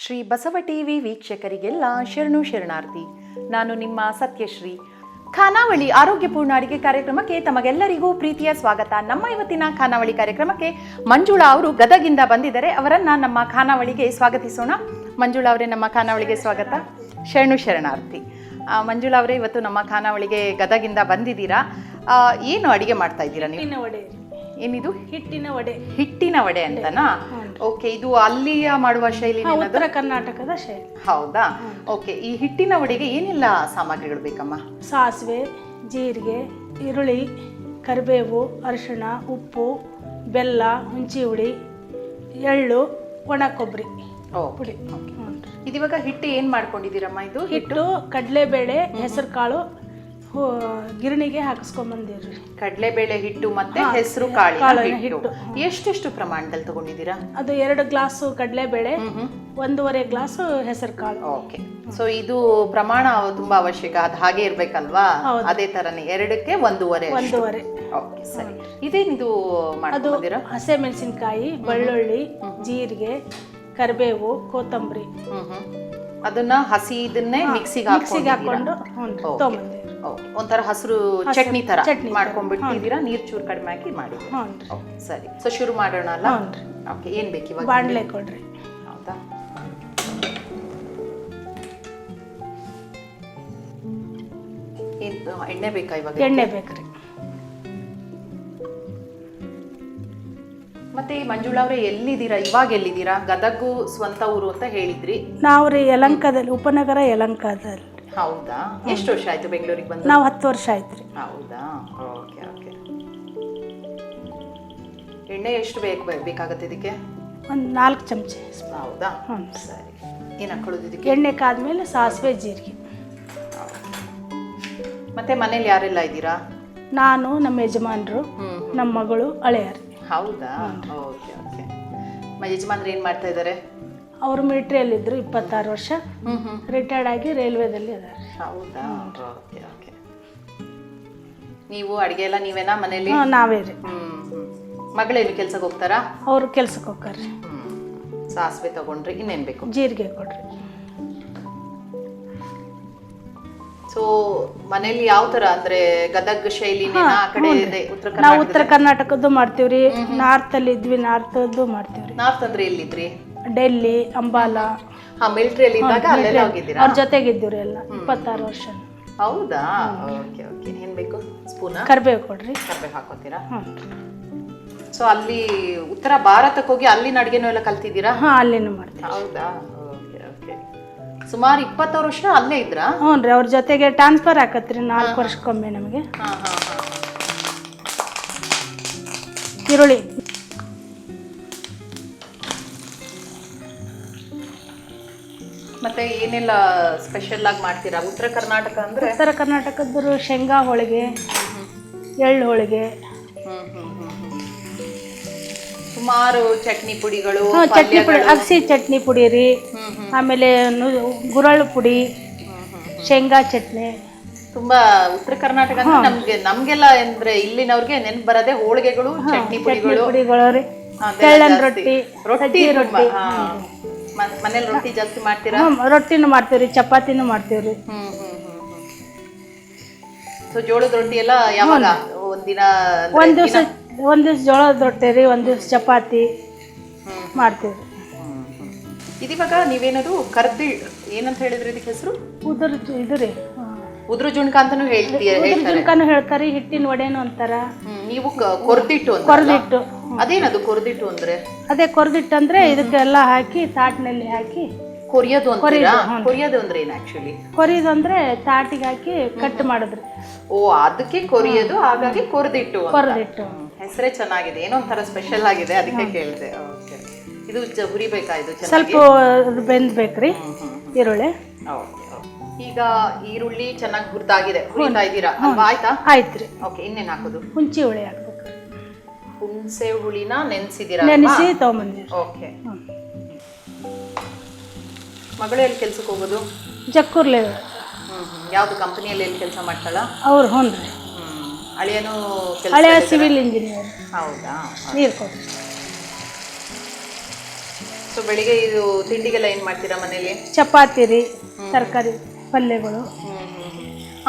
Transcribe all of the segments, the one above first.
Shri Basava TV ವೀಕ್ಷಕರಿಗೆಲ್ಲ ಶರಣು ಶರಣಾರ್ಥಿ. ನಾನು ನಿಮ್ಮ ಸತ್ಯಶ್ರೀ. ಖಾನಾವಳಿ ಆರೋಗ್ಯಪೂರ್ಣ ಅಡಿಗೆ ಕಾರ್ಯಕ್ರಮಕ್ಕೆ ತಮಗೆಲ್ಲರಿಗೂ ಪ್ರೀತಿಯ ಸ್ವಾಗತ. ನಮ್ಮ ಇವತ್ತಿನ ಖಾನಾವಳಿ ಕಾರ್ಯಕ್ರಮಕ್ಕೆ ಮಂಜುಳಾ ಅವರು ಗದಗಿಂದ ಬಂದಿದ್ದಾರೆ. ಅವರನ್ನ ನಮ್ಮ ಖಾನಾವಳಿಗೆ ಸ್ವಾಗತಿಸೋಣ. ಮಂಜುಳಾ ಅವರೇ ನಮ್ಮ ಖಾನಾವಳಿಗೆ ಸ್ವಾಗತ. ಶರಣು ಶರಣಾರ್ಥಿ. ಮಂಜುಳಾ ಅವರೇ, ಇವತ್ತು ನಮ್ಮ ಖಾನಾವಳಿಗೆ ಗದಗಿಂದ ಬಂದಿದ್ದೀರಾ? ಏನು ಅಡಿಗೆ ಮಾಡ್ತಾ ಇದ್ದೀರಾ ನೀವು? ಏನಿದು? ಹಿಟ್ಟಿನ ವಡೆ. ಹಿಟ್ಟಿನ ವಡೆ ಅಂತನಾ? ಓಕೆ ಇದು ಅಲ್ಲಿಯ ಮಾಡುವ ಶೈಲಿ ಉತ್ತರ ಕರ್ನಾಟಕದ ಶೈಲಿ. ಹೌದಾ? ಓಕೆ ಈ ಹಿಟ್ಟಿನ ವಡೆಗೆ ಏನೆಲ್ಲ ಸಾಮಗ್ರಿಗಳು ಬೇಕಮ್ಮ? ಸಾಸಿವೆ ಜೀರಿಗೆ ಈರುಳ್ಳಿ ಕರಿಬೇವು ಅರಿಶಿಣ ಉಪ್ಪು ಬೆಲ್ಲ ಹುಂಚಿ ಹುಳಿ ಎಳ್ಳು ಒಣ ಕೊಬ್ಬರಿ ಓಕೆ ಇದಿವಾಗ ಹಿಟ್ಟು ಏನು ಮಾಡ್ಕೊಂಡಿದ್ದೀರಮ್ಮ ಇದು? ಹಿಟ್ಟು? ಕಡಲೆಬೇಳೆ ಹೆಸರು ಕಾಳು ಹೋ- ಗಿರಣಿಗೆ ಹಾಕಿಸ್ಕೊಂಬಂದಿವ್ರಿ ಕಡಲೆಬೇಳೆ ಹಿಟ್ಟು ಮತ್ತೆ ಹೆಸರು ಕಾಳಿನ ಕಾಳಿನ ಹಿಟ್ಟು. ಎಷ್ಟೆಷ್ಟು ಪ್ರಮಾಣದಲ್ಲಿ ತಗೊಂಡಿದ್ದೀರಾ? ಅದು ಎರಡು ಗ್ಲಾಸು ಕಡಲೆಬೇಳೆ ಒಂದೂವರೆ ಗ್ಲಾಸ್ ಹೆಸರು ಕಾಳು. ಓಕೆ. ಸೊ ಇದು ಪ್ರಮಾಣ ತುಂಬಾ ಅವಶ್ಯಕ. ಅದು ಹಾಗೆ ಇರ್ಬೇಕಲ್ವಾ? ಅದೇ ತರನೇ ಎರಡಕ್ಕೆ ಒಂದೂವರೆ ಒಂದೂವರೆ. ಓಕೆ ಸರಿ. ಇದೇನಿದು ಅದು ಹಸಿಮೆಣಸಿನ್ಕಾಯಿ ಬೆಳ್ಳುಳ್ಳಿ ಜೀರಿಗೆ ಕರಿಬೇವು ಕೊತ್ತಂಬರಿ. ಅದನ್ನ ಹಸಿ ಇದನ್ನೇ ಮಿಕ್ಸಿಗೆ ಹಾಕೊಂಡು ಓಕೆ. ಒಂಥರ ಹಸಿರು ಚಟ್ನಿ ತರ ಚಟ್ನಿ. ಮಾಡ್ಕೊಂಡ್ಬಿಟ್ಟಿದ್ದೀರಾ ನೀರ್ ಚೂರು ಕಡಿಮೆ ಹಾಕಿ ಮಾಡಿ. ಸರಿ. ಸೊ ಶುರು ಮಾಡೋಣ ಅಲ್ಲ? ಓಕೆ ಏನ್ ಬೇಕು ಇವಾಗ ಬಾಣಲೆ ಕೊಡ್ರಿ. ಹೌದಾ? ಎಣ್ಣೆ ಬೇಕಾ ಇವಾಗ ಎಣ್ಣೆ ಬೇಕ್ರಿ. ಮತ್ತೆ ಮಂಜುಳಾ ಅವರೇ ಎಲ್ಲಿದ್ದೀರಾ? ಇವಾಗ ಎಲ್ಲಿದ್ದೀರಾ? ಗದಗು ಸ್ವಂತ ಊರು ಅಂತ ಹೇಳಿದ್ರಿ. ನಾವು ರೀ ಯಲಂಕದಲ್ಲಿ ಉಪನಗರ ಯಲಂಕದಲ್ಲಿ. ಹೌದಾ? ಎಷ್ಟು ವರ್ಷ ಆಯ್ತು ಬೆಂಗಳೂರಿಗೆ ಬಂದು? ನಾವು ಹತ್ತು ವರ್ಷ ಆಯ್ತು ರೀ. ಹೌದಾ? Okay okay. ಎಣ್ಣೆ ಎಷ್ಟು ಬೇಕು ಬೇಕಾಗತ್ತೆ ಇದಕ್ಕೆ? ಒಂದು ನಾಲ್ಕು ಚಮಚ. ಹೌದಾ? ಹ್ಞೂ ಸರಿ. ಏನು ಹಾಕೊಳ್ಳೋದು ಇದಕ್ಕೆ? ಎಣ್ಣೆ ಕಾದ್ಮೇಲೆ ಸಾಸಿವೆ ಜೀರಿಗೆ. ಮತ್ತೆ ಮನೇಲಿ ಯಾರೆಲ್ಲ ಇದ್ದೀರಾ? ನಾನು ನಮ್ಮ ಯಜಮಾನರು ಹ್ಮ್ ನಮ್ಮ ಮಗಳು ಅಳೆಯರು ಹೌದಾ? Okay okay. ಯಜಮಾನ್ರು ಏನು ಮಾಡ್ತಾ ಇದ್ದಾರೆ? ಅವರು ಮಿಲಿಟ್ರಿಯಲ್ಲಿದ್ದರು ಇಪ್ಪತ್ತಾರು ವರ್ಷ. ರಿಟೈರ್ಡ್ ಆಗಿ ರೈಲ್ವೆದಲ್ಲಿ ಇದ್ದಾರೆ. ಹೌದಾ? ಓಕೆ ಓಕೆ ನೀವು ಅಡುಗೆ ಎಲ್ಲ ನೀವೇನಾ ಮನೇಲಿ ನಾವೇ ರೀ. ಮಗಳೇನು ಕೆಲ್ಸಕ್ಕೆ ಹೋಗ್ತಾರಾ? ಅವರು ಕೆಲ್ಸಕ್ಕೆ ಹೋಗ್ತಾರೆ. ಸಾಸಿವೆ ತಗೊಂಡ್ರಿ ಇನ್ನೇನು ಬೇಕು? ಜೀರಿಗೆ ಕೊಡ್ರಿ. ಸೊ ಮನೇಲಿ ಯಾವ ತರ ಅಂದ್ರೆ ಗದಗ್ ಶೈಲಿ ಆ ಕಡೆ ಇದೆ ಉತ್ತರ ನಾವು ಉತ್ತರ ಕರ್ನಾಟಕದ್ದು ಮಾಡ್ತೀವ್ರಿ. ನಾರ್ತಲ್ಲಿ ಇದ್ವಿ ನಾರ್ತದ್ದು ಮಾಡ್ತೀವ್ರಿ. ನಾರ್ತ್ ಅಂದ್ರೆ ಎಲ್ಲಿದ್ರಿ? ಡೆಲ್ಲಿ ಅಂಬಾಲ. ಮಿಲಿಟರಿಯಲ್ಲಿ ಇದ್ದಾಗ ಅಲ್ಲೆಲ್ಲ ಹೋಗಿದ್ದೀರಾ? ಅವ್ರ ಜೊತೆಗಿದ್ದೀವ್ರಿ ಎಲ್ಲ ಇಪ್ಪತ್ತಾರು ವರ್ಷ. ಹೌದಾ? Okay okay. ಏನು ಬೇಕು? ಸ್ಪೂನ ಕರ್ಬೇವು ಕೊಡ್ರಿ. ಕರ್ಬೇವು ಹಾಕೋತೀರಾ? ಹ್ಞೂ ಸೊ ಅಲ್ಲಿ ಉತ್ತರ ಭಾರತಕ್ಕೆ ಹೋಗಿ ಅಲ್ಲಿನ ಅಡುಗೆನೂ ಎಲ್ಲ ಕಲ್ತಿದ್ದೀರಾ? ಹಾಂ ಅಲ್ಲಿನೂ ಮಾಡ್ತೀವಿ. ಹೌದಾ? Okay okay. ಸುಮಾರು ಇಪ್ಪತ್ತಾರು ವರ್ಷ ಅಲ್ಲೇ ಇದ್ರಾ? ಹ್ಞೂ ರೀ ಅವ್ರ ಜೊತೆಗೆ ಟ್ರಾನ್ಸ್ಫರ್ ಹಾಕತ್ರಿ ನಾಲ್ಕು ವರ್ಷಕ್ಕೊಮ್ಮೆ ನಮಗೆ. ಹಾ ಹಾ ಹಾಂ. ಈರುಳ್ಳಿ. ಮತ್ತೆ ಏನೆಲ್ಲ ಸ್ಪೆಷಲ್ ಆಗಿ ಮಾಡ್ತೀರಾ? ಉತ್ತರ ಕರ್ನಾಟಕ ಅಂದ್ರೆ? ಉತ್ತರ ಕರ್ನಾಟಕದ್ದು ಶೇಂಗಾ ಹೋಳಿಗೆ ಎಳ್ಳು ಹೋಳಿಗೆ. ಸುಮಾರು ಚಟ್ನಿ ಪುಡಿಗಳು ಚಟ್ನಿ ಪುಡಿ ಅಗಸಿ ಚಟ್ನಿ ಪುಡಿ ರೀ. ಆಮೇಲೆ ಗುರಳು ಪುಡಿ ಶೇಂಗಾ ಚಟ್ನಿ. ತುಂಬಾ ಉತ್ತರ ಕರ್ನಾಟಕ ಅಂದ್ರೆ ನಮ್ಗೆ ನಮ್ಗೆಲ್ಲ ಅಂದ್ರೆ ಇಲ್ಲಿನವ್ರಿಗೆ ನೆನ್ಪು ಬರದೆ ಹೋಳಿಗೆಗಳು ಚಟ್ನಿ ಪುಡಿಗಳು. ಪುಡಿಗಳು ರೊಟ್ಟಿ ರೊಟ್ಟಿ ರೊಟ್ಟಿ. ಮನೇಲಿ ರೊಟ್ಟಿ ಜಾಸ್ತಿ ಮಾಡ್ತೀರಾ? ರೊಟ್ಟಿನು ರೊಟ್ಟಿನೂ ಮಾಡ್ತೀವಿ ರೀ ಚಪಾತಿನೂ ಮಾಡ್ತೀವಿ ರೀ ಹ್ಮ್ ಹ್ಮ್ ಹ್ಮ್ ಹ್ಮ್. ಸೊ ಜೋಳದ ರೊಟ್ಟಿ ಎಲ್ಲ ಯಾವಾಗ? ಒಂದಿನ ಅಂದ್ರೆ ಒಂದು ದಿವಸ ಒಂದು ದಿವಸ ಜೋಳದ ರೊಟ್ಟಿ ರೀ ಒಂದು ದಿವ್ಸ ಚಪಾತಿ ಹ್ಮ್. ಮಾಡ್ತೀವಿ. ರೀ ಹ್ಮ್ ಹ್ಮ್. ಇದಿವಾಗ ನೀವೇನಾದ್ರು ಕರ್ದಿ ಏನಂತ ಹೇಳಿದ್ರಿ ಇದಕ್ಕೆ ಹೆಸರು? ಉದುರ್ ಇದು ರೀ ಉದ್ರು ಜುಣ್ಕ ಅಂತಾನು ಹೇಳ್ತೀಯ ಜುಣ್ಕಾನು ಹೇಳ್ತಾರೆ. ಜುನ್ಕಾನು ಹೇಳ್ತಾರೆ ಹಿಟ್ಟಿನ ವಡೆನು ಅಂತಾರ. ಹ್ಮ್, ನೀವು ಕ- ಕೊರ್ದಿಟ್ಟು ಅಂತ ಕೊರದಿಟ್ಟು. ಅದೇನದು ಕೊರ್ದಿಟ್ಟು ಅಂದ್ರೆ? ಅದೇ ಕೊರ್ದಿಟ್ಟು ಅಂದ್ರೆ ಇದಕ್ಕೆಲ್ಲ ಹಾಕಿ ತಾಟ್ನಲ್ಲಿ ಹಾಕಿ. ಕೊರಿಯೋದು ಅಂತೀರಾ? ಕೊರಿಯೋದು ಅಂದ್ರೆ ಏನು ಆಕ್ಚುಲಿ ಕೊರಿಯೋದು ಅಂದ್ರೆ ತಾಟಿಗೆ ಹಾಕಿ ಕಟ್ ಮಾಡಿದ್ರಿ. ಓ ಅದಕ್ಕೆ ಕೊರಿಯೋದು ಹಾಗಾಗಿ ಕೊರ್ದಿಟ್ಟು ಕೊರ್ದಿಟ್ಟು. ಹೆಸರೇ ಚೆನ್ನಾಗಿದೆ. ಏನೋ ಒಂಥರ ಸ್ಪೆಷಲ್ ಆಗಿದೆ ಅದಕ್ಕೆ ಕೇಳಿದೆ. ಓಕೆ. ಇದು ಹುರಿಬೇಕಾ ಇದು ಸ್ವಲ್ಪ ಬೆಂದ್ಬೇಕ್ರಿ. ಈರುಳ್ಳಿ. ಈಗ ಈರುಳ್ಳಿ ಚೆನ್ನಾಗಿ ಹುರಿದಾಗಿದೆ. ಹುರಿತಾ ಇದ್ದೀರಾ? ಆಯ್ತಾ ಆಯ್ತು? ರೀ ಓಕೆ ಇನ್ನೇನು ಹಾಕೋದು? ಹುಂಚಿ ಹುಳಿ ಹಾಕ್ಬೇಕು. ಹುಣಸೆ ಹುಳಿನ ನೆನೆಸಿದಿರ ನೆನೆಸಿ ತೊಗೊಂಬಂದಿರಿ ಓಕೆ. ಮಗಳು ಎಲ್ಲಿ ಕೆಲ್ಸಕ್ಕೆ ಹೋಗೋದು? ಜಕ್ಕೂರ್ಲೆ. ಯಾವ್ದು ಕಂಪನಿಯಲ್ಲಿ ಎಲ್ಲಿ ಕೆಲಸ ಮಾಡ್ತಾಳ? ಅವ್ರು ಹ್ಞೂ ರೀ. ಹಳೆಯನು ಹಳೆಯ ಸಿವಿಲ್ ಇಂಜಿನಿಯರ್. ಹೌದಾ? ನೀರು ಕೊಡಿ. ಸೊ ಬೆಳಿಗ್ಗೆ ಇದು ತಿಂಡಿಗೆಲ್ಲ ಏನು ಮಾಡ್ತೀರಾ ಮನೇಲಿ? ಚಪಾತಿ ರೀ ತರಕಾರಿ ಪಲ್ಯಗಳು.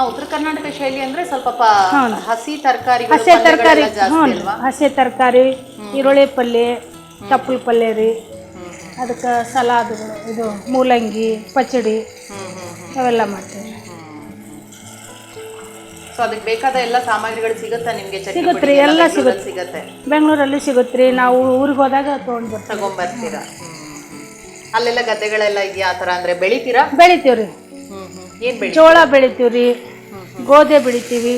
ಉತ್ತರ ಕರ್ನಾಟಕ ಶೈಲಿ ಅಂದ್ರೆ ಸ್ವಲ್ಪ ಹಸಿ ತರಕಾರಿ ಹಸಿ ತರಕಾರಿ ಹ್ಞೂ ಜಾಸ್ತಿ ತರಕಾರಿ ಈರುಳ್ಳಿ ಪಲ್ಯ ತಪ್ಪಲ ಪಲ್ಯ ರೀ. ಅದಕ್ಕೆ ಸಲಾದ್ ಇದು ಮೂಲಂಗಿ ಪಚಡಿ ಅವೆಲ್ಲ ಮಾಡ್ತೀವಿ. ಸೊ ಅದಕ್ಕೆ ಬೇಕಾದ ಎಲ್ಲ ಸಾಮಗ್ರಿಗಳು ಸಿಗುತ್ತಾ ನಿಮಗೆ ಸಿಗುತ್ತೆ ರೀ, ಎಲ್ಲ ಬೆಂಗಳೂರಲ್ಲಿ ಸಿಗುತ್ತೆ. ಬೆಂಗಳೂರಲ್ಲಿ ಸಿಗುತ್ತೆ ರೀ. ನಾವು ಊರಿಗೆ ಹೋದಾಗ ತೊಗೊಂಡು ತಗೊಂಬರ್ತೀರಾ? ಅಲ್ಲೆಲ್ಲ ಗದ್ದೆಗಳೆಲ್ಲ ಇದೆಯಾ? ಆ ಥರ ಅಂದರೆ ಬೆಳಿತೀರಾ? ಬೆಳಿತೀವಿ ರೀ. ಹ್ಮ್ ಹ್ಮ್. ಏನ್ ಬೆಳಿ ಜೋಳ ಬೆಳಿತೀವಿ ರೀ. ಗೋಧಿ ಬೆಳಿತೀವಿ.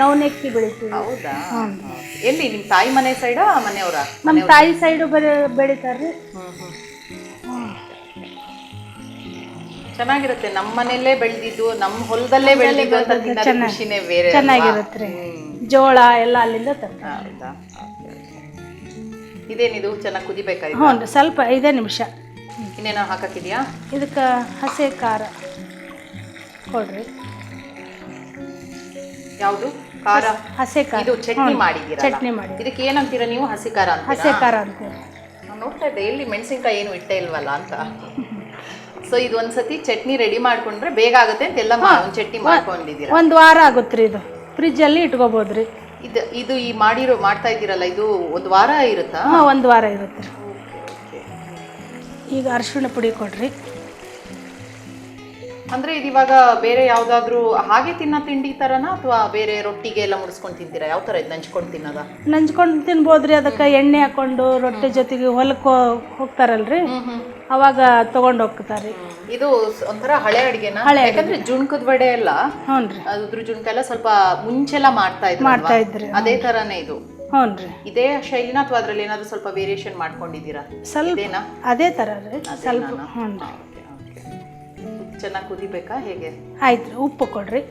ನವನೆಕ್ಕಿ ಬೆಳಿತೀವಿ. ಹೌದಾ? ಎಲ್ಲಿ? ನಿಮ್ಮ ತಾಯಿ ಮನೆ ಸೈಡಾ ಮನೆಯವರ? ನಮ್ಮ ತಾಯಿ ಸೈಡು ಬರೀ ಬೆಳಿತಾರೆ ಚೆನ್ನಾಗಿರುತ್ತೆ. ನಮ್ಮ ಮನೆಯಲ್ಲೇ ಬೆಳೆದಿದ್ದು ನಮ್ಮ ಹೊಲದಲ್ಲೇ ಬೆಳೆದಿದ್ದು ಅಂತ ತಿನ್ನೋದು ಖುಷಿನೇ ಬೇರೆ ಅಲ್ವಾ? ಚೆನ್ನಾಗಿರುತ್ತೆ ರೀ. ಜೋಳ ಎಲ್ಲ ಅಲ್ಲಿಂದ ಹೌದಾ? okay. ಇದೇನಿದು? ಚೆನ್ನಾಗಿ ಕುದಿಬೇಕಾಯ್ತು? ಹ್ಞೂ ರೀ ಸ್ವಲ್ಪ ಐದೇ ನಿಮಿಷ. ಇನ್ನೇನೋ ಹಾಕಕ್ಕಿದ್ಯಾ? ಇದಕ್ಕೆ ಹಸಿ ಖಾರ ಕೊಡ್ರಿ. ಯಾವುದು? ಖಾರ. ಹಸಿ ಖಾರ ಇದು ಚಟ್ನಿ ಮಾಡಿದ್ದೀರಾ ಚಟ್ನಿ ಮಾಡಿ ಇದಕ್ಕೆ ಏನಂತೀರ ನೀವು? ಹಸಿ ಖಾರ ಅಂತ ಹಸಿ ಖಾರ ಅಂತ ನಾನು ನೋಡ್ತಾ ಇದ್ದೆ ಎಲ್ಲಿ ಮೆಣಸಿನ್ಕಾಯಿ ಏನು ಇಟ್ಟೇ ಇಲ್ವಲ್ಲ ಅಂತ. ಸೊ ಇದು ಒಂದ್ಸತಿ ಚಟ್ನಿ ರೆಡಿ ಮಾಡ್ಕೊಂಡ್ರೆ ಬೇಗ ಆಗುತ್ತೆ ಅಂತ ಎಲ್ಲ ಒಂದು ಚಟ್ನಿ ಮಾಡ್ಕೊಂಡಿದ್ದೀರಾ? ಒಂದು ವಾರ ಆಗುತ್ತೆ ರೀ ಇದು. ಫ್ರಿಜ್ಜಲ್ಲಿ ಇಟ್ಕೋಬೋದು ರೀ ಇದು ಇದು ಈ ಮಾಡಿರೋ ಮಾಡ್ತಾ ಇದ್ದೀರಲ್ಲ ಇದು ಒಂದು ವಾರ ಇರುತ್ತಾ? ಹಾಂ ಒಂದು ವಾರ ಇರುತ್ತೆ. ಈಗ ಅರಿಶಿಣ ಪುಡಿ ಕೊಡ್ರಿ. ಅಂದ್ರೆ ಇದು ಇವಾಗ ಬೇರೆ ಯಾವ್ದಾದ್ರು ಹಾಗೆ ತಿನ್ನೋ ತಿಂಡಿ ತರನಾ ಅಥವಾ ಬೇರೆ ರೊಟ್ಟಿಗೆ ಎಲ್ಲ ಮುಡಿಸ್ಕೊಂಡು ತಿಂತೀರಾ? ಯಾವ ತರ ಇದು ನಂಚ್ಕೊಂಡು ತಿನ್ನೋದ? ನಂಚ್ಕೊಂಡು ತಿನ್ಬೋದ್ರಿ ಅದಕ್ಕೆ ಎಣ್ಣೆ ಹಾಕೊಂಡು ರೊಟ್ಟಿ ಜೊತೆಗೆ ಹೊಲಕ್ಕೆ ಹೋಗ್ತಾರಲ್ರಿ. ಅವಾಗ ತಗೊಂಡು ಹೋಗ್ತಾರೆ ಇದು ಒಂಥರ ಹಳೆ ಅಡಿಗೆನ? ಯಾಕಂದ್ರೆ ಜುಣ್ಕದ ವಡೆ ಎಲ್ಲ ಹ್ಞೂನ್ರಿ ಅದ್ರ ಜುಣ್ಕ ಎಲ್ಲ ಸ್ವಲ್ಪ ಮುಂಚೆಲ್ಲ ಮಾಡ್ತಾ ಇದ್ರು ಮಾಡ್ತಾ ಇದ್ರಿ ಅದೇ ತರನೇ ಇದು. ಹ್ಞೂನ್ರಿ ಇದೇ ಶೈಲಿನ ಅಥವಾ ಅದ್ರಲ್ಲಿ ಏನಾದ್ರು ಸ್ವಲ್ಪ ವೇರಿಯೇಷನ್ ಮಾಡ್ಕೊಂಡಿದ್ದೀರಾ? ಸ್ವಲ್ಪ ಇದೇನಾ? ಅದೇ ತರ ರೀ ಸ್ವಲ್ಪ ಹ್ಞೂ ರೀ ಚೆನ್ನಾಗಿ ಕುದಿಬೇಕಾ ಹೇಗೆ? ಆಯ್ತು ಉಪ್ಪು ಕೊಡ್ರಿ.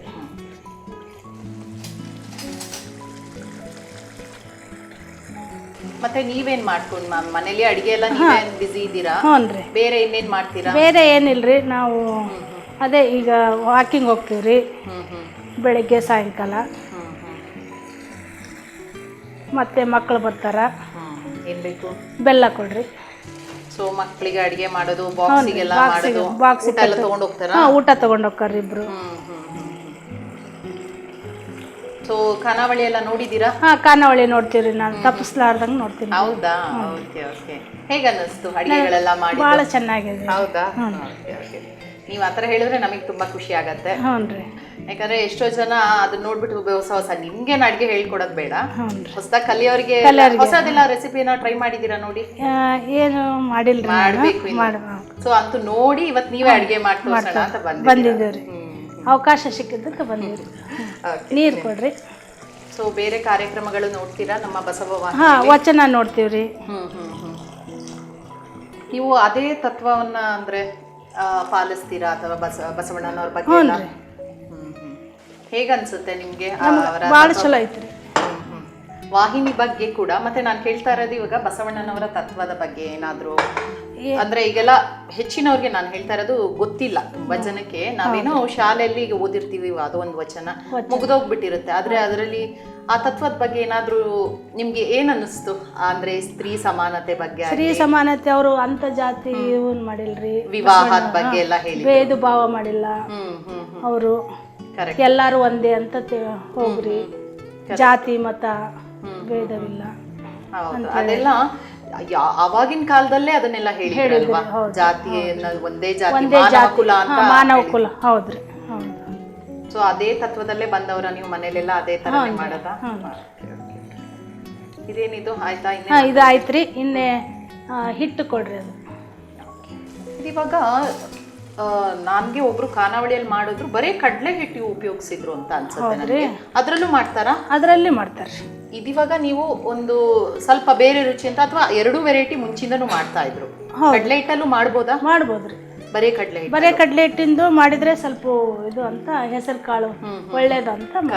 ಮತ್ತೆ ನೀವೇನ್ ಮಾಡ್ಕೊಂಡು ಮ್ಯಾಮ್? ಮನೇಲಿ ಅಡಿಗೆ ಎಲ್ಲ ನೀವೇನ್ ಬಿಸಿ ಇದ್ದೀರಾ? ಬೇರೆ ಇನ್ನೇನ್ ಮಾಡ್ತೀರಾ? ಬೇರೆ ಏನಿಲ್ರಿ ನಾವು ಅದೇ ಈಗ ವಾಕಿಂಗ್ ಹೋಗ್ತೀವಿ ರೀ. ಹ್ಮ್ ಹ್ಮ್. ಬೆಳಿಗ್ಗೆ ಸಾಯಂಕಾಲ. ಹ್ಮ್ ಮತ್ತೆ ಮಕ್ಕಳು ಬರ್ತಾರ. ಹ್ಮ್ ಏನ್ ಬೇಕು? ಬೆಲ್ಲ ಕೊಡ್ರಿ. ಸೊ ಮಕ್ಕಳಿಗೆ ಅಡಿಗೆ ಮಾಡೋದು ಬಾಕ್ಸಿಗೆಲ್ಲ ಮಾಡೋದು ಬಾಕ್ಸ್ ಊಟ ಎಲ್ಲ ತಗೊಂಡ್ ಹೋಗ್ತಾರಾ? ಹಾಂ ಊಟ ತಗೊಂಡು ಹೋಗ್ತಾರೆ ಇಬ್ರು. ಸೊ ಖಾನಾವಳಿ ಎಲ್ಲ ನೋಡಿದ್ದೀರಾ? ಹಾಂ ಖಾನಾವಳಿ ನೋಡ್ತೀವ್ರಿ ನಾನು. ತಪ್ಪಿಸ್ಲಾರ್ದಂಗೆ ನೋಡ್ತೀನಿ. ಹೌದಾ? Okay okay. ಹೇಗ ಅನ್ನಿಸ್ತು ಅಡಿಗೆಗಳೆಲ್ಲ ಮಾಡಿ ಭಾಳ ಚೆನ್ನಾಗಿದೆ. ಹೌದಾ? Okay okay. ನೀವು ಆ ಥರ ಹೇಳಿದ್ರೆ ನಮಗೆ ತುಂಬಾ ಖುಷಿ ಆಗತ್ತೆ. ಹ್ಞೂ ರೀ ಯಾಕಂದ್ರೆ ಎಷ್ಟೋ ಜನ ಅದನ್ನ ನೋಡ್ಬಿಟ್ಟು ಹೊಸ ಹೊಸ ನಿಮ್ಗೆ ಅಡಿಗೆ ಹೇಳ್ಕೊಡೋದ್ ಬೇಡ. ಹೊಸದಾಗಿ ಕಲಿಯೋರಿಗೆ ಹೊಸದೆಲ್ಲ ರೆಸಿಪಿನ ಟ್ರೈ ಮಾಡಿದೀರಾ ನೋಡಿ? ಏನು ಮಾಡಿಲ್ಲ ಮಾಡ್ಬೇಕು ಸೊ ಅಂತೂ ನೋಡಿ ಇವತ್ತು ನೀವೇ ಅಡಿಗೆ ಮಾಡಿ ತೋರ್ಸೋಣ ಅಂತ ಬಂದಿದ್ದೀರಾ? ಅವಕಾಶ ಸಿಕ್ಕಿದ್ದಕ್ಕೆ ಬಂದಿರಿ ನೀರು ಕೊಡ್ರಿ. ಸೊ ಬೇರೆ ಕಾರ್ಯಕ್ರಮಗಳು ನೋಡ್ತೀರಾ? ನಮ್ಮ ಬಸವ ಹಾ ವಚನ ನೋಡ್ತೀವ್ರಿ. ನೀವು ಅದೇ ತತ್ವವನ್ನ ಅಂದ್ರೆ ಆ, ಪಾಲಿಸ್ತೀರಾ ಅಥವಾ ಬಸ ಬಸವಣ್ಣನವ್ರ ಬಗ್ಗೆ ಹೇಗನ್ಸುತ್ತೆ ನಿಮ್ಗೆ ಬಹಳ ಭಾಳ ಚಲೋ ಐತ್ರಿ. ವಾಹಿನಿ ಬಗ್ಗೆ ಕೂಡ ಮತ್ತೆ ನಾನು ಕೇಳ್ತಾ ಇರೋದು ಇವಾಗ ಬಸವಣ್ಣನವರ ತತ್ವದ ಬಗ್ಗೆ ಏನಾದ್ರು? ಅಂದ್ರೆ ಈಗೆಲ್ಲ ಹೆಚ್ಚಿನವ್ರಿಗೆ ನಾನು ಹೇಳ್ತಾ ಇರೋದು ಗೊತ್ತಿಲ್ಲ ತುಂಬಾ ಜನಕ್ಕೆ. ನಾವೇನೋ ಶಾಲೆಯಲ್ಲಿ ಈಗ ಓದಿರ್ತೀವಿ ಅದು ಒಂದು ವಚನ. ಮುಗ್ದೋಗ್ಬಿಟ್ಟಿರುತ್ತೆ. ಆದ್ರೆ ಅದರಲ್ಲಿ ಆ ತತ್ವದ ಬಗ್ಗೆ ಏನಾದ್ರೂ ನಿಮ್ಗೆ ಏನ್ ಅನ್ನಿಸ್ತು ಅಂದ್ರೆ ಸ್ತ್ರೀ ಸಮಾನತೆ ಬಗ್ಗೆ ಸ್ತ್ರೀ ಸಮಾನತೆ ಅವರು ಅಂತ ಜಾತಿ ಮಾಡಿಲ್ರಿ? ವಿವಾಹದ ಬಗ್ಗೆ ಎಲ್ಲ ಹೇಳಿ ಭೇದ ಭಾವ ಮಾಡಿಲ್ಲ. ಹ್ಮ್ ಹ್ಮ್ ಹ್ಮ್. ಅವರು ಎಲ್ಲಾರು ಒಂದೇ ಅಂತ ತಿ- ಹೋಗ್ರಿ. ಜಾತಿ ಮತ ಭೇದವಿಲ್ಲ. ಹೌದು. ಅದೆಲ್ಲ ಯಾ- ಆವಾಗಿನ ಕಾಲದಲ್ಲೇ ಅದನ್ನೆಲ್ಲ ಹೇಳಿದ್ರಲ್ವಾ? ಜಾತಿ ಅನ್ನೋದು ಒಂದೇ ಜಾತಿ ಮಾನವ ಕುಲ ಅಂತ ಹಾ, ಮಾನವ ಕುಲ. ಹೌದ್ರಿ ಹೌದು. ಸೊ ಅದೇ ತತ್ವದಲ್ಲೇ ಬಂದವರ ನೀವು ಮನೇಲೆಲ್ಲ ಅದೇ ತರ ಮಾಡದ? ಇದೇನಿದು? ಆಯ್ತಾ? ಇನ್ನೇ ಹಾಂ ಇದು ಆಯ್ತ್ರಿ ಇನ್ನೇ ಆ, ಹಿಟ್ಟು ಕೊಡ್ರಿ ಅದು. ಇದಿವಾಗ ನನ್ಗೆ ಒಬ್ರು ಖಾನಾವಳಿಯಲ್ಲಿ ಮಾಡಿದ್ರು ಬರೀ ಕಡಲೆ ಹಿಟ್ಟು ಉಪಯೋಗಿಸಿದ್ರು ಅಂತ ಅನ್ಸುತ್ತೆ ನನಗೆ. ಅದ್ರಲ್ಲೂ ಮಾಡ್ತಾರಾ? ಅದರಲ್ಲಿ ಮಾಡ್ತಾರೆ. ಇದಿವಾಗ ನೀವು ಒಂದು ಸ್ವಲ್ಪ ಬೇರೆ ರುಚಿ ಅಂತ ಅಥವಾ ಎರಡು ವೆರೈಟಿ ಮುಂಚಿಂದನು ಮಾಡ್ತಾ ಇದ್ರು. ಕಡಲೆ ಹಿಟ್ಟಲ್ಲೂ ಮಾಡ್ಬೋದಾ? ಮಾಡ್ಬೋದ್ರಿ. ಬರೇ ಕಡಲೆ ಹಿಟ್ಟು. ಬರೇ ಕಡಲೆ ಹಿಟ್ಟಿಂದು ಮಾಡಿದ್ರೆ ಸ್ವಲ್ಪ ಇದು ಅಂತ ಹೆಸರು ಕಾಳು ಒಳ್ಳೇದು ಅಂತ ಮಾ-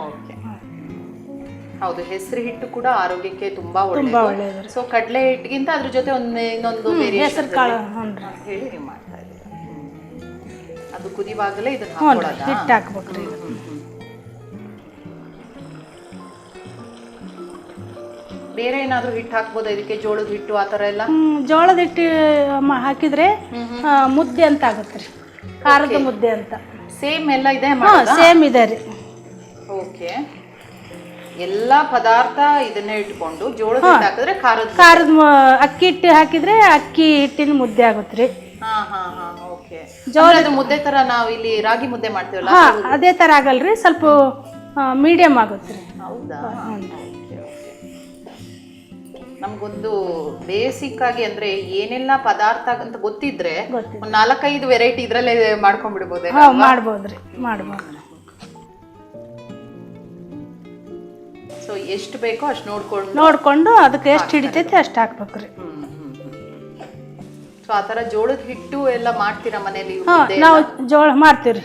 ಓಕೆ ಹೌದು ಹೆಸರು ಹಿಟ್ಟು ಕೂಡ ಆರೋಗ್ಯಕ್ಕೆ ತುಂಬಾ ಒಳ್ಳೆಯದು ಒಳ್ಳೇದು. ಸೊ ಕಡಲೆ ಹಿಟ್ಟಿಗಿಂತ ಅದ್ರ ಜೊತೆ ಒಂದು ಇನ್ನೊಂದು ಹೆಸರು ಕಾಳು ಹೇಳಿ ಕುದಿವಾಗಲೇ ಇದನ್ನ ಹ್ಞೂ ರೀ ಹಾಕೊಳ್ಳೋದಾ ಹಿಟ್ಟು ಹಾಕ್ಬೇಕ್ರಿ. ಇದು. ಬೇರೆ ಏನಾದ್ರೂ ಹಿಟ್ಟು ಹಾಕ್ಬೋದಾ ಇದಕ್ಕೆ ಜೋಳದ ಹಿಟ್ಟು ಆ ಥರ ಎಲ್ಲ? ಹ್ಮ್, ಜೋಳದ ಹಿಟ್ಟು ಮ- ಹಾಕಿದ್ರೆ ಆ, ಮುದ್ದೆ ಅಂತ ಆಗುತ್ತೆ ರೀ. ಖಾರದ ಮುದ್ದೆ ಅಂತ. ಸೇಮ್ ಎಲ್ಲ ಇದೆ ಹಾಂ ಸೇಮ್ ಇದೆ ರೀ. ಓಕೆ ಎಲ್ಲಾ ಪದಾರ್ಥ ಇದನ್ನೇ ಇಟ್ಕೊಂಡು ಜೋಳದ ಹಿಟ್ಟು ಹಾಕಿದ್ರೆ ಖಾರದ ಖಾರದ ಮ- ಅಕ್ಕಿ ಹಿಟ್ಟು ಹಾಕಿದ್ರೆ ಅಕ್ಕಿ ಹಿಟ್ಟಿನ ಮುದ್ದೆ ಆಗುತ್ತೆ ರೀ. ಹಾ ಹಾ ಹಾ. ಅದು ಮುದ್ದೆ ತರ ನಾವು ಇಲ್ಲಿ ರಾಗಿ ಮುದ್ದೆ ಮಾಡ್ತೀವಲ್ಲ ಹಾಂ ಅದೇ ತರ ಆಗಲ್ರಿ ಸ್ವಲ್ಪ ಮೀಡಿಯಂ ಆಗುತ್ತೆ. ರೀ ಹೌದಾ ನಮ್ಗೊಂದು ಬೇಸಿಕ್ ಆಗಿ ಅಂದ್ರೆ ಏನೆಲ್ಲ ಪದಾರ್ಥ ಅಂತ ಗೊತ್ತಿದ್ರೆ ಗೊತ್ತಿದೆ. ಒಂದ್ ನಾಲ್ಕೈದು ವೆರೈಟಿ ಇದ್ರಲ್ಲೇ ಮಾಡ್ಕೊಂಡ್ಬಿಡ್ಬೋದೇ ಮಾಡ್ಬೋದ್ರಿ ಮಾಡ್ಬೋದು. ಸೊ ಎಷ್ಟು ಬೇಕೋ ಅಷ್ಟು ನೋಡ್ಕೊಂಡು ನೋಡ್ಕೊಂಡು ಅದಕ್ಕೆ ಎಷ್ಟು ಹಿಡಿತೈತಿ ಅಷ್ಟು ಹಾಕ್ಬೇಕು ರೀ ಸೊ ಆ ತರ ಜೋಳದ ಹಿಟ್ಟು ಎಲ್ಲ ಮಾಡ್ತೀರಾ ಮನೇಲಿ ಹಾಂ ಮುದ್ದೆ ನಾವು ಜೋಳ ಮಾಡ್ತೀವಿ ರೀ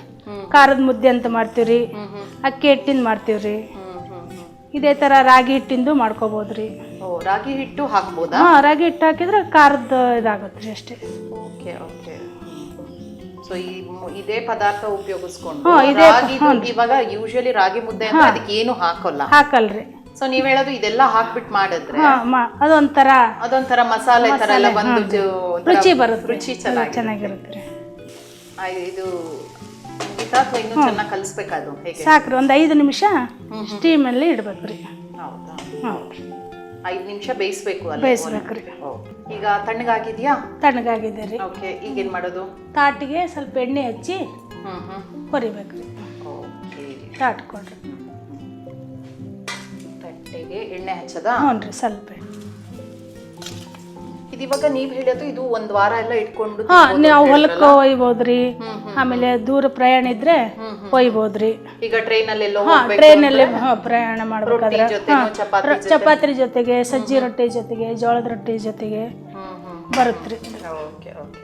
ಖಾರದ ಮುದ್ದೆ ಅಂತ ಮಾಡ್ತೀವಿ ರೀ ಹ್ಮ್ ಹ್ಮ್. ಅಕ್ಕಿ ಹಿಟ್ಟಿಂದ ಮಾಡ್ತೀವ್ರಿ. ರೀ ಹ್ಮ್ ಹ್ಮ್ ಹ್ಮ್. ಇದೇ ಥರ ರಾಗಿ ಹಿಟ್ಟಿಂದು ಮಾಡ್ಕೋಬಹುದ್ರಿ ಓ ರಾಗಿ ಹಿಟ್ಟು ಹಾಕ್ಬೋದಾ? ಹಾಂ ರಾಗಿ ಹಿಟ್ಟು ಹಾಕಿದ್ರೆ ಖಾರದ ಇದಾಗುತ್ತೆ ರೀ ಅಷ್ಟೇ. Okay okay. ಸೊ ಈ ಮು- ಇದೇ ಪದಾರ್ಥ ಉಪಯೋಗಿಸ್ಕೊಂಡು ಹಾ, ಇದೇ ರಾಗಿ ಇವಾಗ ಯೂಶಲಿ ರಾಗಿ ಮುದ್ದೆ ಅಂದ್ರೆ ಅದಕ್ಕೆ ಏನು ಹಾಕೋಲ್ಲ? ಹಾಕಲ್ರಿ. ಸೊ ನೀವ್ ಹೇಳೋದು ಇದೆಲ್ಲ ಹಾಕ್ಬಿಟ್ಟು ಮಾಡಿದ್ರೆ ಹಾಂ ಮಾ ಅದೊಂಥರ ಅದೊಂಥರ ಮಸಾಲೆ ತರ ಎಲ್ಲ ಬಂದು ಜೋ- ಒಂಥರ ರುಚಿ ಬರುತ್ತೆ. ರುಚಿ ಚೆನ್ನಾಗಿ ಚೆನ್ನಾಗಿರುತ್ತೆ. ರೀ ಇದು ಮುಗಿತಾ ಅಥವಾ ಇನ್ನೂ ಚೆನ್ನಾಗಿ ಕಲಿಸ್ಬೇಕಾದು ಹೇಗೆ? ಸಾಕ್ರಿ ಒಂದು ಐದು ನಿಮಿಷ ಸ್ಟೀಮಲ್ಲಿ ಇಡ್ಬೇಕು ರೀ ಹೌದಾ? ಹಾಂ ಐದು ನಿಮಿಷ ಬೇಯಿಸ್ಬೇಕು ಅಲ್ಲ ಬೇಯಿಸ್ಬೇಕು ರೀ ಈಗ ತಣ್ಣಗಾಗಿದ್ಯಾ? ತಣ್ಣಗಾಗಿದೆ ರೀ ಓಕೆ ಈಗೇನ್ ಮಾಡೋದು? ತಾಟಿಗೆ ಸ್ವಲ್ಪ ಎಣ್ಣೆ ಹಚ್ಚಿ ಹ್ಮ್ ಹ್ಮ್. ಕೊರಿಬೇಕು ರೀ ಓಕೆ. ತಾಟ್ ಕೊಡ್ರಿ ತಟ್ಟೆಗೆ ಎಣ್ಣೆ ಹಚ್ಚದ? ಹ್ಞೂ ರೀ ಸ್ವಲ್ಪ ಇದು ಇವಾಗ ನೀವ್ ಹೇಳೋದು ಇದು ಒಂದ್ ವಾರ ಎಲ್ಲ ಇಟ್ಕೊಂಡು ಹಾಂ ನಾವು ಹೊಲಕ್ಕೆ ಒಯ್ಬೋದ್ರಿ ಆಮೇಲೆ ದೂರ ಪ್ರಯಾಣ ಇದ್ರೆ ಒಯ್ಬೋದ್ರಿ ಈಗ ಟ್ರೈನ್ ಅಲ್ಲಿ ಎಲ್ಲೋ ಹಾಂ ಹೋಗ್ಬೇಕು ಟ್ರೈನಲ್ಲಿ ಪ್ರಯಾಣ ಮಾಡ್ಬೇಕಾದ್ರೆ. ಜೊತೆನೋ ಚಪಾತಿ ರ- ಚಪಾತಿ ಜೊತೆಗೆ ಸಜ್ಜಿ ರೊಟ್ಟಿ ಜೊತೆಗೆ ಜೋಳದ ರೊಟ್ಟಿ ಜೊತೆಗೆ ಹ್ಮ್ ಓಕೆ ಓಕೆ.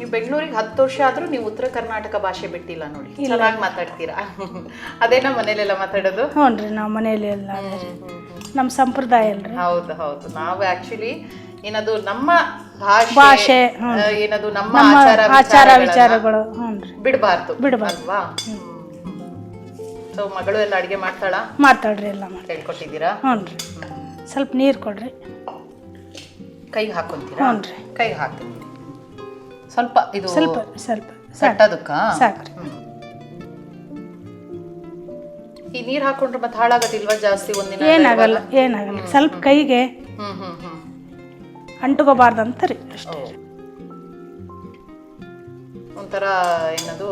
ನೀವು ಬೆಂಗಳೂರಿಗೆ ಹತ್ತು ವರ್ಷ ಆದರೂ ನೀವು ಉತ್ತರ ಕರ್ನಾಟಕ ಭಾಷೆ ಬಿಟ್ಟಿಲ್ಲ ನೋಡಿ. ಚೆನ್ನಾಗಿ ಮಾತಾಡ್ತೀರಾ? ಅದೇನಾ ಮನೇಲೆಲ್ಲ ಮಾತಾಡೋದು? ಹ್ಞೂ ರೀ ನಾವು ಮನೇಲಿ ಎಲ್ಲ ನಮ್ಮ ಸಂಪ್ರದಾಯ ಅಲ್ರಿ. ಹೌದು ಹೌದು. ನಾವು ಆ್ಯಕ್ಚುಲಿ ಏನದು ನಮ್ಮ ಭಾಷೆ ಏನದು ನಮ್ಮ ನಮ್ಮ ಆಚಾರ ವಿಚಾರಗಳು ಬಿಡಬಾರ್ದು. ಬಿಡ್ಬಾರ್ದು. ಅಲ್ವಾ? ಸೊ ಮಗಳು ಎಲ್ಲ ಅಡುಗೆ ಮಾಡ್ತಾಳ? ಮಾತಾಡ್ರಿ ಎಲ್ಲ ಹೇಳ್ಕೊಟ್ಟಿದ್ದೀರಾ ಹ್ಞೂ ರೀ. ಸ್ವಲ್ಪ ನೀರು ಕೊಡ್ರಿ. ಕೈಗೆ ಹಾಕೊಂತೀರಾ? ಹ್ಞೂ ರೀ. ಕೈಗೆ ಹಾಕ್ತೀನಿ. ಸ್ವಲ್ಪ ಇದು ಸ್ವಲ್ಪ ಸ್ವಲ್ಪ. ಸಟ್ಟದಕ್ಕ ಸಾಕ್ರಿ ಈ ನೀರ್ ಹಾಕೊಂಡ್ರೆ ಮತ್ತೆ ಹಾಳಾಗೋದಿಲ್ವಾ ಜಾಸ್ತಿ ಒಂದಿನ ಏನಾಗಲ್ಲ ಏನಾಗಲ್ಲ. ಸ್ವಲ್ಪ ಕೈಗೆ ಹ್ಮ್ ಹ್ಮ್ ಹ್ಮ್. ಅಂಟ್ಕೋಬಾರ್ದಂತ ರೀ ಅಷ್ಟೇ. ಒಂಥರ ಏನದು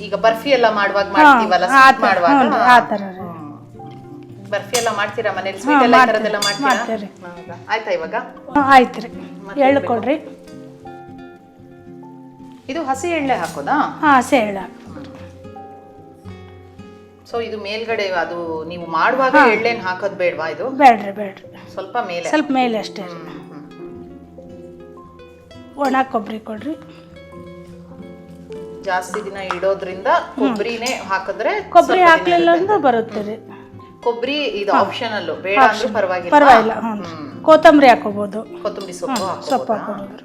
ಈಗ ಬರ್ಫಿ ಎಲ್ಲ ಮಾಡುವಾಗ ಮಾಡ್ತೀವಲ್ಲ ಸ್ವೀಟ್ ಮಾಡುವಾಗ? ಹ್ಞೂ ಆ ಥರ ರೀ ಬರ್ಫಿ ಎಲ್ಲ ಮಾಡ್ತೀರಾ ಮನೇಲಿ? ಸ್ವೀಟ್ ಎಲ್ಲ ಈ ಥರದ್ದೆಲ್ಲ ಮಾಡ್ತೀರಾ? ಮಾಡ್ತೀವಿ ಹೌದಾ? ಆಯ್ತಾ ಇವಾಗ? ಹಾಂ ಆಯ್ತು ರೀ. ಎಳ್ಳು ಕೊಡ್ರಿ ಇದು ಹಸಿ ಎಳ್ಳೆ ಹಾಕೋದಾ? ಹಸಿ ಸೇಳ ಸೊ ಇದು ಮೇಲ್ಗಡೆ ಅದು ನೀವು ಮಾಡುವಾಗ ಎಳ್ಳೆನ್ ಹಾಕೋದ್ ಬೇಡವಾ ಇದು? ಬೇಡ್ರಿ ಬೇಡ್ರಿ. ಸ್ವಲ್ಪ ಮೇಲೆ. ಸ್ವಲ್ಪ ಮೇಲೆ ಅಷ್ಟೇ. ಒಣ ಕೊಬ್ಬರಿ ಕೊಡ್ರಿ. ಜಾಸ್ತಿ ದಿನ ಇಡೋದ್ರಿಂದ ಕೊಬ್ಬರಿನೇ ಹಾಕಿದ್ರೆ ಕೊಬ್ಬರಿ ಹಾಕ್ಲಿಲ್ಲ ಅಂದ್ರೆ ಬರುತ್ತೆ ರೀ. ಕೊಬ್ಬರಿ ಇದು ಆಪ್ಷನಲ್ ಬೇಡ ಅಂದ್ರೆ ಪರವಾಗಿಲ್ಲ. ಪರವಾಗಿಲ್ಲ ಹ್ಞೂ ಕೊತ್ತಂಬರಿ ಹಾಕೋಬಹುದು ಕೊತ್ತಂಬರಿ ಸೊಪ್ಪು ಸೊಪ್ಪು ಹಾಕೋಬೋದಾ?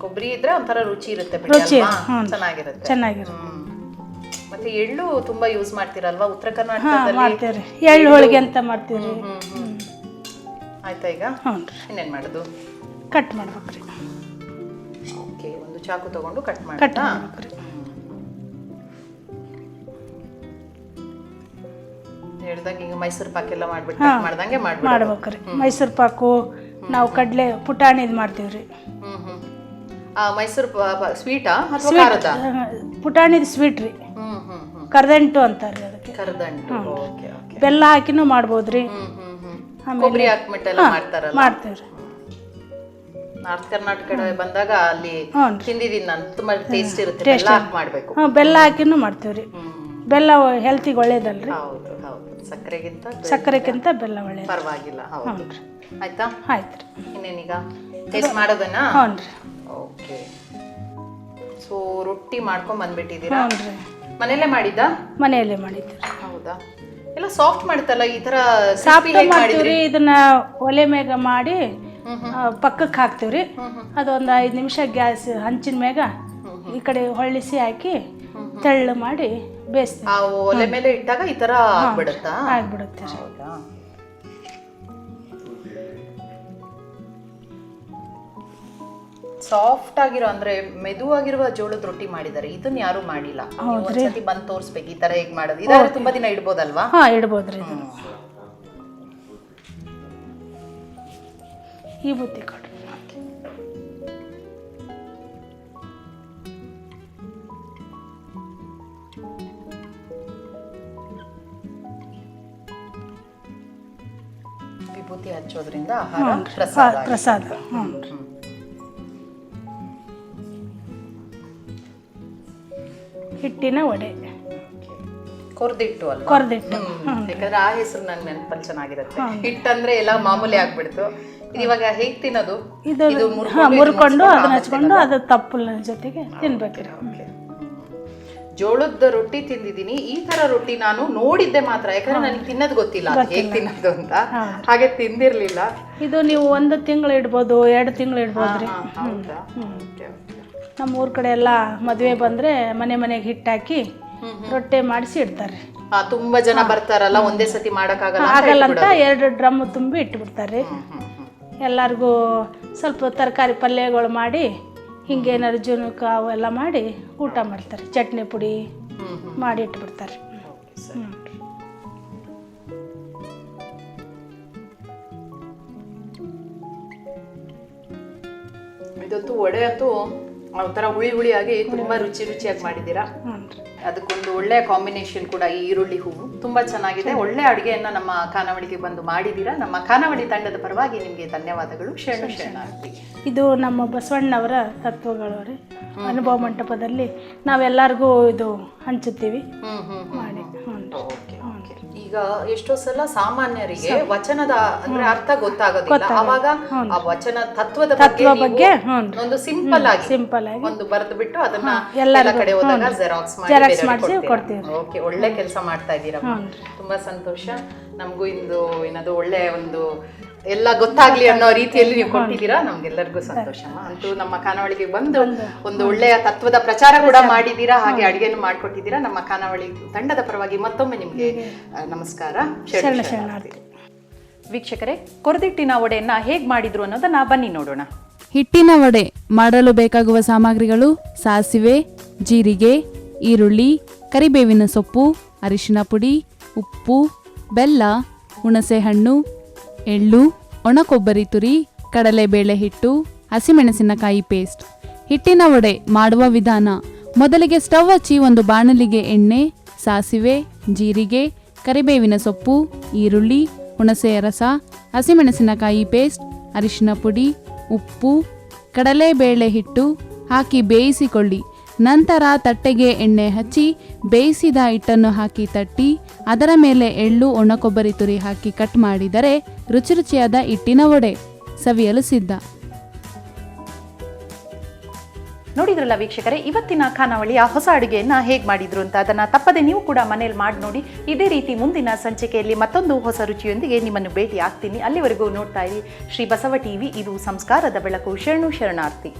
ಕೊಬ್ಬರಿ ಇದ್ರೆ ಒಂಥರ ರುಚಿ ಇರುತ್ತೆ ಬಿಡಿ ರುಚಿ ಅಲ್ವಾ? ಚೆನ್ನಾಗಿರುತ್ತೆ. ಚೆನ್ನಾಗಿರುತ್ತೆ. ಹ್ಮ್. ಮತ್ತೆ ಎಳ್ಳು ತುಂಬಾ ಯೂಸ್ ಮಾಡ್ತೀರಲ್ವಾ? ಉತ್ತರ ಹಾಂ ಕರ್ನಾಟಕದಲ್ಲಿ? ಮಾಡ್ತೀವಿ ರೀ ಎಳ್ಳು ಹೋಳಿಗೆ ಅಂತ ಮಾಡ್ತೀವಿ ರೀ ಹ್ಮ್, ಹ್ಮ್. ಆಯ್ತಾ ಈಗ? ಹ್ಞೂ ರೀ. ಇನ್ನೇನ್ ಮಾಡೋದು? ಕಟ್ ಮಾಡ್ಬೇಕ್ರಿ. ಓಕೆ ಒಂದು ಚಾಕು ತಗೊಂಡು ಕಟ್ ಮಾಡಿ ಕಟ್ ಮಾಡ್ಬೇಕ್ರಿ. ಹೇಳ್ದಾಗ ಈಗ ಮೈಸೂರು ಪಾಕ್ ಎಲ್ಲ ಮಾಡ್ಬಿಟ್ಟು ಕಟ್ ಮಾಡ್ದಂಗೆ ಮಾಡ್ಬಿಡು ಮಾಡ್ಬೇಕು ರೀ ಮೈಸೂರು ಪಾಕು ನಾವು ಕಡಲೆ ಪುಟಾಣಿ ಇದು ಮಾಡ್ತೀವಿ ರೀ ಹ್ಮ್ ಹ್ಮ್ ಆ ಮೈಸೂರು ಸ್ವೀಟಾ ಅಥವಾ ಖಾರದ? ಪುಟಾಣಿದು ಸ್ವೀಟ್ ರೀ. ಕರ್ದಂಟು ಅಂತಾರೆ ಅದಕ್ಕೆ. ಕರ್ದಂಟು. Okay okay. ಬೆಲ್ಲ ಹಾಕಿನೂ ಮಾಡ್ಬೋದು ರೀ. ಕೊಬ್ಬರಿ ಹಾಕ್ಬಿಟ್ಟೆಲ್ಲ ಮಾಡ್ತಾರಲ್ಲ? ಮಾಡ್ತೀವಿ ರೀ. ನಾರ್ತ್ ಕರ್ನಾಟಕ ಬಂದಾಗ ಅಲ್ಲಿ ತಿಂದಿದ್ದೀನಿ ನಾನು. ತುಂಬಾ ಟೇಸ್ಟ್ ಇರುತ್ತೆ. ಬೆಲ್ಲ ಹಾಕಿ ಮಾಡ್ಬೇಕು ಹಾಂ ಬೆಲ್ಲ ಹಾಕಿನೂ ಮಾಡ್ತೀವಿ ರೀ. ಬೆಲ್ಲ ಹೆಲ್ತಿಗೆ ಒಳ್ಳೇದಲ್ರಿ. ಹೌದು ಹೌದು. ಸಕ್ಕರೆಗಿಂತ ಸಕ್ಕರೆಗಿಂತ ಬೆಲ್ಲ ಒಳ್ಳೆ ಪರವಾಗಿಲ್ಲ. ಹೌದು. ಆಯ್ತಾ? ಆಯ್ತು ರೀ. ಇನ್ನೇನೀಗ? ಟೇಸ್ಟ್ ಮಾಡೋದನ್ನ? ಹ್ಞೂ ರೀ. ಓಕೆ ಸೊ ರೊಟ್ಟಿ ಮಾಡ್ಕೊಂಡ್ ಬಂದ್ಬಿಟ್ಟಿದ್ದೀರಾ? ಹ್ಞೂ ಮನೇಲೆ ಮಾಡಿದ್ದಾ? ಮನೆಯಲ್ಲೇ ಮಾಡಿದ್ದೀವಿ ರೀ ಹೌದಾ? ಎಲ್ಲ ಸಾಫ್ಟ್ ಮಾಡ್ತಲ್ಲ ಈ ತರ ಸಾಫ್ಟ್ ಮಾಡ್ತೀವ್ರಿ ಇದನ್ನ ಒಲೆ ಮೇಗ ಮಾಡಿ ಆ, ಪಕ್ಕಕ್ಕೆ ಹಾಕ್ತೀವ್ರಿ. ಅದೊಂದು ಐದು ನಿಮಿಷ ಗ್ಯಾಸ್ ಹಂಚಿನ ಮೇಗ ಈ ಕಡೆ ಹೊಳ್ಳಿಸಿ ಹಾಕಿ ತೆಳ್ಳು ಮಾಡಿ ಬೇಯಿಸ್ತೀವಿ. ಆ ಒಲೆ ಮೇಲೆ ಇಟ್ಟಾಗ ಈ ತರ ಆಗ್ಬಿಡುತ್ತಾ? ಆಗ್ಬಿಡುತ್ತೆ ರೀ. ಸಾಫ್ಟ್ ಆಗಿರೋ ಅಂದ್ರೆ ಮೆದುವಾಗಿರುವ ಜೋಳದ ರೊಟ್ಟಿ ಮಾಡಿದ್ದಾರೆ. ಇದನ್ನ ಯಾರು ಮಾಡಿಲ್ಲ. ಒಂದ್ಸತಿ ಬಂದ್ ತೋರ್ಸ್ಬೇಕು ಈ ತರ ಹೇಗ್ ಮಾಡೋದು? ಇದಾದ್ರೆ ತುಂಬಾ ದಿನ ಇಡ್ಬೋದಲ್ವಾ? ಹಾಂ ಇಡ್ಬೋದ್ರಿ ಈ ಬುತ್ತಿ ಕೊಡ್ರಿ. ವಿಭೂತಿ ಹಚ್ಚೋದ್ರಿಂದ ಆಹಾರ ಪ್ರಸಾದ ಪ್ರಸಾದ. ಹ್ಞೂ ಹಿಟ್ಟಿನ ವಡೆ. ಕೊರ್ದಿಟ್ಟು ಅಲ್ವಾ? ಕೊರ್ದಿಟ್ಟು. ಯಾಕಂದ್ರೆ ಆ ಹೆಸರು ನನ್ ನೆನಪಲ್ಲಿ ಚೆನ್ನಾಗಿರುತ್ತೆ. ಹಿಟ್ಟಂದ್ರೆ ಎಲ್ಲ ಮಾಮೂಲಿ ಆಗ್ಬಿಡ್ತು. ಇವಾಗ ಹೇಗ್ ತಿನ್ನೋದು? ಇದು ಮುರ್ಕೊಂಡು ಅದನ್ನ ಹಚ್ಕೊಂಡು ಅದು ತಪ್ಪಲ ಜೊತೆಗೆ ತಿನ್ಬೇಕ್ರಿ ಜೋಳದ ರೊಟ್ಟಿ ತಿಂದಿದ್ದೀನಿ. ಈ ತರ ರೊಟ್ಟಿ ನಾನು ನೋಡಿದ್ದೆ ಮಾತ್ರ. ಯಾಕಂದ್ರೆ ನನಗೆ ತಿನ್ನೋದು ಗೊತ್ತಿಲ್ಲ. ಹೇಗೆ ಹೇಗ್ ತಿನ್ನೋದು ಅಂತ. ಹಾಗೆ ತಿಂದಿರ್ಲಿಲ್ಲ. ಇದು ನೀವು ಒಂದು ತಿಂಗಳು ಇಡ್ಬೋದು ಎರಡು ತಿಂಗಳು ಇಡ್ಬೋದ್ರಿ. ನಮ್ಮ ಊರ ಕಡೆ ಎಲ್ಲ ಮದುವೆ ಬಂದರೆ ಮನೆ ಮನೆಗೆ ಹಿಟ್ಟಾಕಿ ಹಾಕಿ ರೊಟ್ಟಿ ಮಾಡಿಸಿ ಇಡ್ತಾರೆ. ಆ, ತುಂಬಾ ಜನ ಬರ್ತಾರಲ್ಲ ಒಂದೇ ಸತಿ ಮಾಡಕ್ಕಾಗಲ್ಲ ಅಂತ ಆಗಲ್ಲ ಅಂತ ಎರಡು ಡ್ರಮ್ ತುಂಬಿ ಇಟ್ಬಿಡ್ತಾರೆ. ಎಲ್ಲರಿಗೂ ಸ್ವಲ್ಪ ತರಕಾರಿ ಪಲ್ಯಗಳು ಮಾಡಿ ಹಿಂಗೇನಾದ್ರು ಜುನುಕ ಅವೆಲ್ಲ ಮಾಡಿ ಊಟ ಮಾಡ್ತಾರೆ. ಚಟ್ನಿ ಪುಡಿ ಹ್ಮ್. ಮಾಡಿ ಇಟ್ಬಿಡ್ತಾರೆ. ಇದಂತೂ ವಡೆ ಅಂತೂ ಒಂಥರ ಹುಳಿ ಹುಳಿಯಾಗಿ ತುಂಬಾ ರುಚಿ ರುಚಿಯಾಗಿ ಮಾಡಿದ್ದೀರಾ? ಅದಕ್ಕೊಂದು ಒಳ್ಳೆ ಕಾಂಬಿನೇಷನ್ ಕೂಡ ಈ ಈರುಳ್ಳಿ ಹೂವು. ತುಂಬಾ ಚೆನ್ನಾಗಿದೆ. ಒಳ್ಳೆ ಅಡುಗೆಯನ್ನ ನಮ್ಮ ಖಾನಾವಳಿಗೆ ಬಂದು ಮಾಡಿದ್ದೀರಾ? ನಮ್ಮ ಖಾನಾವಳಿ ತಂಡದ ಪರವಾಗಿ ನಿಮಗೆ ಧನ್ಯವಾದಗಳು. ಶರಣ ಶರಣಾರ್ಥಿ. ಇದು ನಮ್ಮ ಬಸವಣ್ಣವರ ತತ್ವಗಳು ರೀ. ಅನುಭವ ಮಂಟಪದಲ್ಲಿ ನಾವೆಲ್ಲರಿಗೂ ಇದು ಹಂಚುತ್ತೀವಿ. ಈಗ ಎಷ್ಟೋ ಸಲ ಸಾಮಾನ್ಯರಿಗೆ ವಚನದ ಅಂದ್ರೆ ಅರ್ಥ ಗೊತ್ತಾಗೋದಿಲ್ಲ. ಅವಾಗ ಆ ವಚನ ತತ್ವದ ಬಗ್ಗೆ ಬಗ್ಗೆ ಒಂದು ಸಿಂಪಲ್ ಆಗಿ ಸಿಂಪಲ್ ಆಗಿ. ಒಂದು ಬರೆದು ಬಿಟ್ಟು ಅದನ್ನ ಎಲ್ಲ ಕಡೆ ಹೋದಾಗ ಜೆರಾಕ್ಸ್ ಮಾಡಿ ಕೊಡ್ತೀವಿ. ಓಕೆ ಒಳ್ಳೆ ಕೆಲಸ ಮಾಡ್ತಾ ಇದ್ದೀರಾ ತುಂಬಾ ಸಂತೋಷ. ನಮಗೂ ಇಂದು ಏನದು ಒಳ್ಳೆ ಒಂದು ಎಲ್ಲ ಗೊತ್ತಾಗ್ಲಿ ಅನ್ನೋ ರೀತಿಯಲ್ಲಿ ನೀವು ಕೊಟ್ಟಿದ್ದೀರಾ? ನಮ್ಗೆಲ್ಲರಿಗೂ ಸಂತೋಷ. ಅಂತೂ ನಮ್ಮ ಖಾನಾವಳಿಗೆ ಬಂದು ಒಂದು ಒಳ್ಳೆಯ ತತ್ವದ ಪ್ರಚಾರ ಕೂಡ ಮಾಡಿದ್ದೀರಾ? ಹಾಗೆ ಅಡಿಗೆಯನ್ನು ಮಾಡಿಕೊಟ್ಟಿದ್ದೀರಾ? ನಮ್ಮ ಖಾನಾವಳಿ ತಂಡದ ಪರವಾಗಿ ಮತ್ತೊಮ್ಮೆ ನಿಮಗೆ ನಮಸ್ಕಾರ. ವೀಕ್ಷಕರೇ ಕೊರದಿಟ್ಟಿನ ಒಡೆಯನ್ನ ಹೇಗ್ ಮಾಡಿದ್ರು ಅನ್ನೋದನ್ನ ಬನ್ನಿ ನೋಡೋಣ. ಹಿಟ್ಟಿನ ವಡೆ ಮಾಡಲು ಬೇಕಾಗುವ ಸಾಮಗ್ರಿಗಳು ಸಾಸಿವೆ ಜೀರಿಗೆ ಈರುಳ್ಳಿ ಕರಿಬೇವಿನ ಸೊಪ್ಪು ಅರಿಶಿನ ಪುಡಿ ಉಪ್ಪು ಬೆಲ್ಲ ಹುಣಸೆಹಣ್ಣು ಎಳ್ಳು ಒಣ ಕೊಬ್ಬರಿ ತುರಿ, ಕಡಲೆಬೇಳೆ ಹಿಟ್ಟು, ಹಸಿಮೆಣಸಿನಕಾಯಿ ಪೇಸ್ಟ್. ಹಿಟ್ಟಿನ ವಡೆ ಮಾಡುವ ವಿಧಾನ. ಮೊದಲಿಗೆ ಸ್ಟವ್ ಹಚ್ಚಿ ಒಂದು ಬಾಣಲಿಗೆ ಎಣ್ಣೆ, ಸಾಸಿವೆ, ಜೀರಿಗೆ, ಕರಿಬೇವಿನ ಸೊಪ್ಪು, ಈರುಳ್ಳಿ ಹುಣಸೆಯ ರಸ, ಹಸಿಮೆಣಸಿನಕಾಯಿ ಪೇಸ್ಟ್, ಅರಿಶಿನ ಪುಡಿ, ಉಪ್ಪು, ಕಡಲೆಬೇಳೆ ಹಿಟ್ಟು ಹಾಕಿ ಬೇಯಿಸಿಕೊಳ್ಳಿ. ನಂತರ ತಟ್ಟೆಗೆ ಎಣ್ಣೆ ಹಚ್ಚಿ ಬೇಯಿಸಿದ ಹಿಟ್ಟನ್ನು ಹಾಕಿ ತಟ್ಟಿ, ಅದರ ಮೇಲೆ ಎಳ್ಳು ಒಣ ಕೊಬ್ಬರಿ ತುರಿ ಹಾಕಿ ಕಟ್ ಮಾಡಿದರೆ ರುಚಿ ರುಚಿಯಾದ ಹಿಟ್ಟಿನ ವಡೆ. ಸವಿಯಲು ಸಿದ್ಧ. ನೋಡಿದ್ರಲ್ಲ ವೀಕ್ಷಕರೇ, ಇವತ್ತಿನ ಖಾನಾವಳಿಯ ಹೊಸ ಅಡುಗೆಯನ್ನ ಹೇಗೆ ಮಾಡಿದ್ರು ಅಂತ? ಅದನ್ನ ತಪ್ಪದೆ ನೀವು ಕೂಡ ಮನೇಲಿ ಮಾಡಿ ನೋಡಿ. ಇದೇ ರೀತಿ ಮುಂದಿನ ಸಂಚಿಕೆಯಲ್ಲಿ ಮತ್ತೊಂದು ಹೊಸ ರುಚಿಯೊಂದಿಗೆ ನಿಮ್ಮನ್ನು ಭೇಟಿ ಆಗ್ತೀನಿ ಅಲ್ಲಿವರೆಗೂ ನೋಡ್ತಾ ಇರಿ ಶ್ರೀ ಬಸವ ಟಿವಿ, ಇದು ಸಂಸ್ಕಾರದ ಬೆಳಕು. ಶರಣು ಶರಣಾರ್ಥಿ.